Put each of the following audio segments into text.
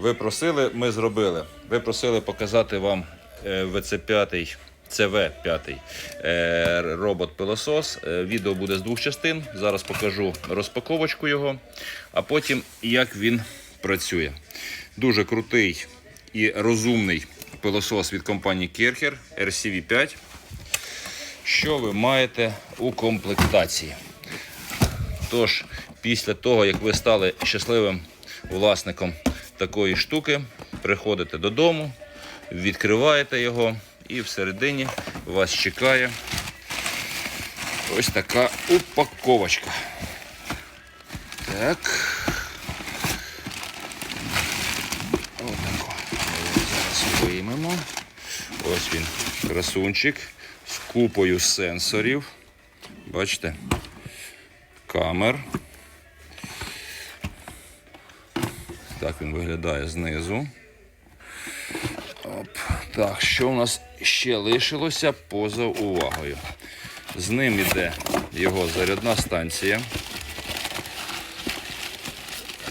Ви просили, ми зробили. Ви просили показати вам е, ВЦ5, ЦВ5 е, робот-пилосос. Е, Відео буде з двох частин. Зараз покажу розпаковочку його, а потім як він працює. Дуже крутий і розумний пилосос від компанії Kercher RCV5. Що ви маєте у комплектації? Тож, після того, як ви стали щасливим власником такої штуки, приходите додому, відкриваєте його і всередині вас чекає ось така упаковочка. Так. Отако. Зараз виймемо. Ось він, красунчик з купою сенсорів. Бачите? камер. Так він виглядає знизу. Оп. Так, що у нас ще лишилося поза увагою? З ним іде його зарядна станція.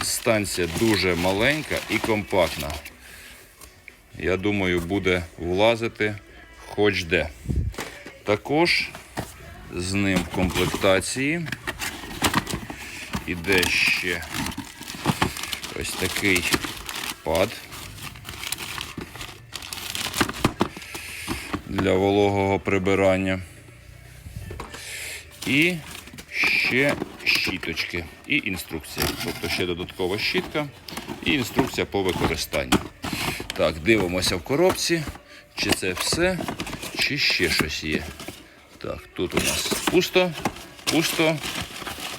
Станція дуже маленька і компактна. Я думаю, буде влазити хоч де. Також з ним в комплектації іде ще ось такий пад для вологого прибирання. І ще щіточки і інструкція. Тобто ще додаткова щітка і інструкція по використанню. Так, дивимося в коробці, чи це все, чи ще щось є. Так, тут у нас пусто, пусто.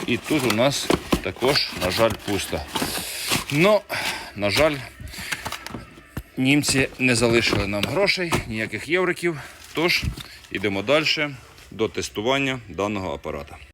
І тут у нас також, на жаль, пусто. Ну, на жаль, німці не залишили нам грошей, ніяких євриків. Тож, йдемо далі до тестування даного апарата.